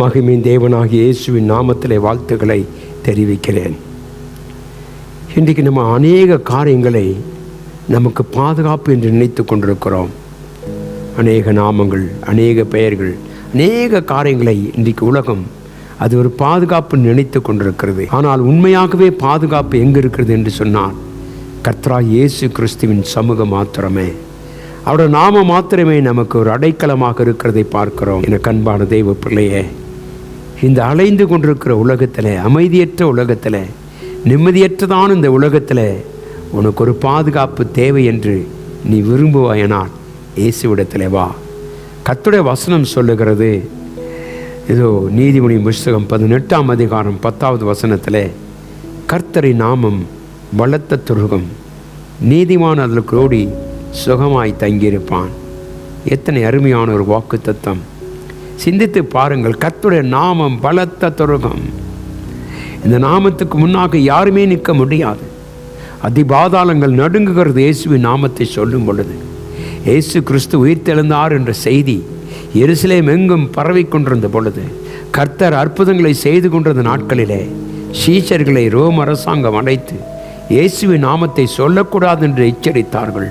மகிமின் தேவனாகிய இயேசுவின் நாமத்திலே வாழ்த்துக்களை தெரிவிக்கிறேன். இன்றைக்கு நம்ம அநேக காரியங்களை நமக்கு பாதுகாப்பு என்று நினைத்து கொண்டிருக்கிறோம். அநேக நாமங்கள் அநேக பெயர்கள் அநேக காரியங்களை இன்றைக்கு உலகம் அது ஒரு பாதுகாப்பு நினைத்து கொண்டிருக்கிறது. ஆனால் உண்மையாகவே பாதுகாப்பு எங்கே இருக்கிறது என்று சொன்னால் கத்ரா இயேசு கிறிஸ்துவின் சமூகம் மாத்திரமே. அவருடைய நாம மாத்திரமே நமக்கு ஒரு அடைக்கலமாக இருக்கிறதை பார்க்கிறோம். என கண்பான தெய்வ பிள்ளையே இந்த அலைந்து கொண்டிருக்கிற உலகத்தில் அமைதியற்ற உலகத்தில் நிம்மதியற்றதான இந்த உலகத்தில் உனக்கு ஒரு பாதுகாப்பு தேவை என்று நீ விரும்புவாயனால் இயேசுவிடத்தில் வா. கத்துடைய வசனம் சொல்லுகிறது இதோ நீதிமொழி புஸ்தகம் பதினெட்டாம் அதிகாரம் பத்தாவது வசனத்தில் கர்த்தரை நாமம் பலத்த துருகம் நீதிமான் அதில் கோடி சுகமாய் தங்கியிருப்பான். எத்தனை அருமையான ஒரு வாக்கு தத்தம் சிந்தித்து பாருங்கள் கத்துடைய நாமம் பலத்த துருகம். இந்த நாமத்துக்கு முன்னாக யாருமே நிற்க முடியாது. அதிபாதாளங்கள் நடுங்குகிறது இயேசுவின் நாமத்தை சொல்லும் பொழுது. இயேசு கிறிஸ்து உயிர்த்தெழுந்தார் என்ற செய்தி எருசலேம் எங்கும் பரவி கொண்டிருந்த பொழுது கர்த்தர் அற்புதங்களை செய்து கொண்டிருந்த நாட்களிலே சீஷர்களை ரோம் அரசாங்கம் அழைத்து இயேசுவின் நாமத்தை சொல்லக்கூடாது என்று எச்சரித்தார்கள்.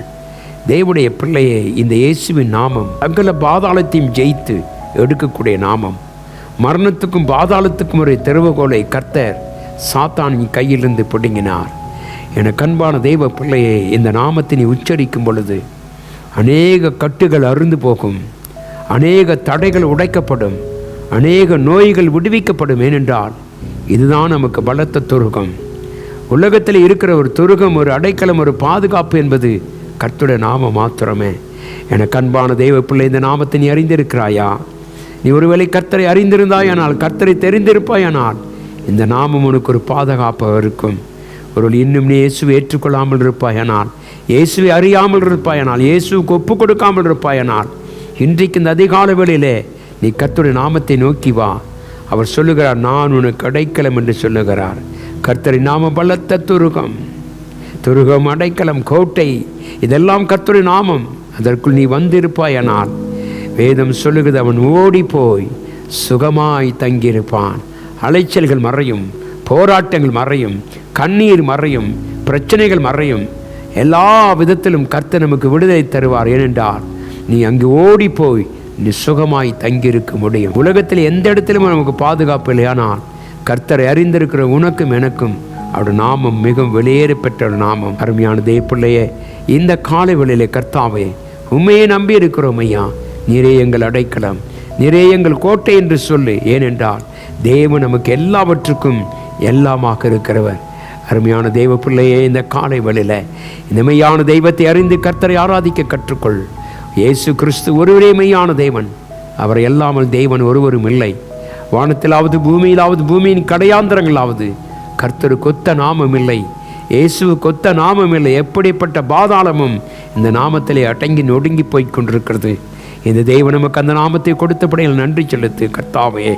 தேவனுடைய பிள்ளையை இந்த இயேசுவின் நாமம் சகல பாதாளத்தையும் ஜெயித்து எடுக்கக்கூடிய நாமம். மரணத்துக்கும் பாதாளத்துக்கும் ஒரு திறவுகோலை கர்த்தர் சாத்தானின் கையிலிருந்து பிடுங்கினார். என கண்பான தெய்வ பிள்ளையை இந்த நாமத்தினை உச்சரிக்கும் பொழுது அநேக கட்டுகள் அருந்து போகும். அநேக தடைகள் உடைக்கப்படும். அநேக நோய்கள் விடுவிக்கப்படும் ஏனென்றால் இதுதான் நமக்கு பலத்த துருகம். உலகத்தில் இருக்கிற ஒரு துருகம் ஒரு அடைக்கலம் ஒரு பாதுகாப்பு என்பது கர்த்துட நாம மாத்திரமே. என கண்பான தெய்வ பிள்ளை இந்த நாமத்தை நீ அறிந்திருக்கிறாயா? நீ ஒருவேளை கர்த்தரை அறிந்திருந்தாயானால் கர்த்தரை தெரிந்திருப்பாயானால் இந்த நாமம் உனக்கு ஒரு பாதுகாப்பாக இருக்கும். ஒரு இன்னும் நீ இயேசுவை ஏற்றுக்கொள்ளாமல் இருப்பாயானால் இயேசுவை அறியாமல் இருப்பாயானால் இயேசுக்கு ஒப்பு கொடுக்காமல் இருப்பாயானால் இன்றைக்கு இந்த அதிகால வேளையிலே நீ கர்த்தருடைய நாமத்தை நோக்கி வா. அவர் சொல்லுகிறார் நான் உனக்கு அடைக்கலம் என்று சொல்லுகிறார். கர்த்தரை நாம பலத்த துருகம். துருகம் அடைக்கலம் கோட்டை இதெல்லாம் கர்த்தருடைய நாமம். அதற்குள் நீ வந்திருப்பாயானால் வேதம் சொல்லுகிறது அவன் ஓடி போய் சுகமாய் தங்கியிருப்பான். அலைச்சல்கள் மறையும் போராட்டங்கள் மறையும் கண்ணீர் மறையும் பிரச்சனைகள் மறையும். எல்லா விதத்திலும் கர்த்தர் நமக்கு விடுதலை தருவார். ஏனென்றால் நீ அங்கு ஓடி போய் நீ சுகமாய் தங்கியிருக்க முடியும். உலகத்தில் எந்த இடத்திலும் நமக்கு பாதுகாப்பு இல்லையானால் கர்த்தரை அறிந்திருக்கிற உனக்கும் எனக்கும் அவருடைய நாமம் மிகவும் வெளியேறு பெற்ற ஒரு நாமம். அருமையானதே பிள்ளையே இந்த காலை வேளையிலே கர்த்தாவே உண்மையை நம்பி இருக்கிறோம் ஐயா. நீரே எங்கள் அடைக்கலம். நீரே எங்கள் கோட்டை என்று சொல்லு. ஏனென்றால் தேவன் நமக்கு எல்லாவற்றுக்கும் எல்லாமாக இருக்கிறவர். அருமையான தெய்வ பிள்ளையே இந்த காலை வழியில் இந்த மெய்யான தெய்வத்தை அறிந்து கர்த்தரை ஆராதிக்க கற்றுக்கொள். இயேசு கிறிஸ்து ஒருவரே மெய்யான தேவன். அவரை எல்லாமல் தேவன் ஒருவரும் இல்லை. வானத்திலாவது பூமியிலாவது பூமியின் கடையாந்திரங்களாவது கர்த்தரு கொத்த நாமம் இல்லை. இயேசு கொத்த நாமம் இல்லை. எப்படிப்பட்ட பாதாளமும் இந்த நாமத்திலே அடங்கி நொடுங்கி போய் கொண்டிருக்கிறது. இந்த தெய்வம் நமக்கு அந்த நாமத்தை கொடுத்தபடியில் நன்றி செலுத்து. கர்த்தாவே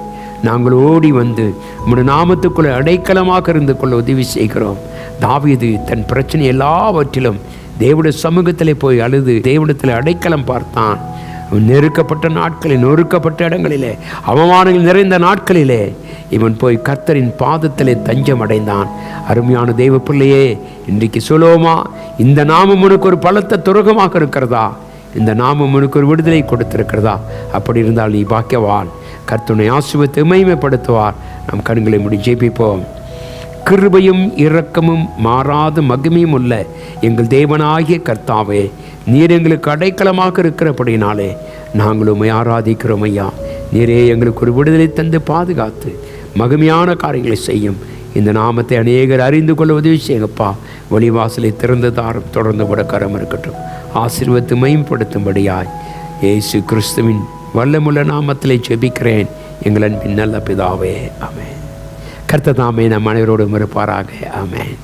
நாங்கள் ஓடி வந்து உம்முடைய நாமத்துக்குள்ளே அடைக்கலமாக இருந்து கொள்ள உதவி செய்கிறோம். தாவீது தன் பிரச்சனை எல்லாவற்றிலும் தேவனுடைய சமூகத்தில் போய் அழுது தேவனிடத்தில் அடைக்கலம் பார்த்தான். நெருக்கப்பட்ட நாட்களில் நொறுக்கப்பட்ட இடங்களிலே அவமானங்கள் நிறைந்த நாட்களிலே இவன் போய் கர்த்தரின் பாதத்திலே தஞ்சம் அடைந்தான். அருமையான தெய்வ பிள்ளையே இன்றைக்கு சொல்லுவோமா இந்த நாமம் உனக்கு ஒரு பலத்த துரகமாக இருக்கிறதா? இந்த நாமம் உனக்கு ஒரு விடுதலை கொடுத்திருக்கிறதா? அப்படி இருந்தால் நீ பாக்கியவான். கர்த்தனை ஆசுவத்தை மைமைப்படுத்துவார் நம் கண்களை முடி ஜெயிப்பிப்போம் கிருபையும் இரக்கமும் மாறாத மகிமையும் உள்ள எங்கள் தேவனாகிய கர்த்தாவே நீர் எங்களுக்கு அடைக்கலமாக இருக்கிறபடினாலே நாங்கள் உம்மை ஆராதிக்கிறோம் ஐயா. நீரே எங்களுக்கு ஒரு விடுதலை தந்து பாதுகாத்து மகிமையான காரியங்களை செய்யும். இந்த நாமத்தை அநேகர் அறிந்து கொள்ள உதவி செய்யுங்கப்பா வழிவாசலை திறந்து தாரம் தொடர்ந்து கூட கரம் இருக்கட்டும். ஆசீர்வத்து மேம்படுத்தும்படியாய் இயேசு கிறிஸ்துவின் வல்லமுள்ள நாமத்திலே ஜெபிக்கிறேன். எங்கள் அன்பின் நல்ல பிதாவே கர்த்த தாமே நம் அனைவரோடும் இருப்பாராக ஆமேன்.